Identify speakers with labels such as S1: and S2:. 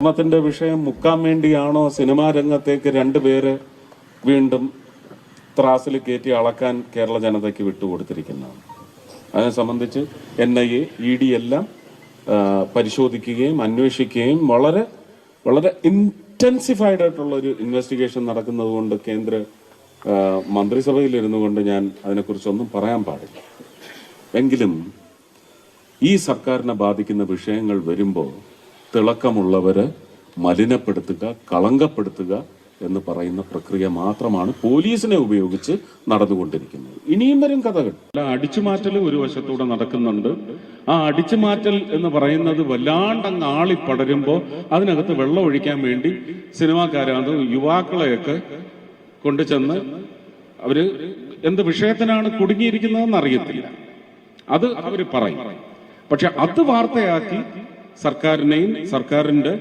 S1: സ്വർണത്തിന്റെ വിഷയം മുക്കാൻ വേണ്ടിയാണോ സിനിമാ രംഗത്തേക്ക് രണ്ടുപേര് വീണ്ടും ത്രാസിൽ കയറ്റി അളക്കാൻ കേരള ജനതയ്ക്ക് വിട്ടുകൊടുത്തിരിക്കുന്നത് അതിനെ സംബന്ധിച്ച് N I A E D എല്ലാം പരിശോധിക്കുകയും അന്വേഷിക്കുകയും വളരെ വളരെ ഇന്റൻസിഫൈഡ് ആയിട്ടുള്ള ഒരു ഇൻവെസ്റ്റിഗേഷൻ നടക്കുന്നത് കൊണ്ട് കേന്ദ്ര മന്ത്രിസഭയിലിരുന്നു കൊണ്ട് ഞാൻ അതിനെക്കുറിച്ചൊന്നും പറയാൻ പാടില്ല. എങ്കിലും ഈ സർക്കാരിനെ ബാധിക്കുന്ന വിഷയങ്ങൾ വരുമ്പോൾ തിളക്കമുള്ളവര് മലിനപ്പെടുത്തുക കളങ്കപ്പെടുത്തുക എന്ന് പറയുന്ന പ്രക്രിയ മാത്രമാണ് പോലീസിനെ ഉപയോഗിച്ച് നടന്നുകൊണ്ടിരിക്കുന്നത്. ഇനിയും വരും കഥകൾ. അടിച്ചുമാറ്റൽ ഒരു വശത്തൂടെ നടക്കുന്നുണ്ട്. ആ അടിച്ചുമാറ്റൽ എന്ന് പറയുന്നത് വല്ലാണ്ടങ്ങ് ആളി പടരുമ്പോൾ അതിനകത്ത് വെള്ളം ഒഴിക്കാൻ വേണ്ടി സിനിമാക്കാരത് യുവാക്കളെയൊക്കെ കൊണ്ടുചെന്ന് അവർ എന്ത് വിഷയത്തിനാണ് കുടുങ്ങിയിരിക്കുന്നതെന്ന് അറിയത്തില്ല. അത് അവർ പറയും. പക്ഷെ അത് വാർത്തയാക്കി സർക്കാരിനെയും സർക്കാരിന്റെ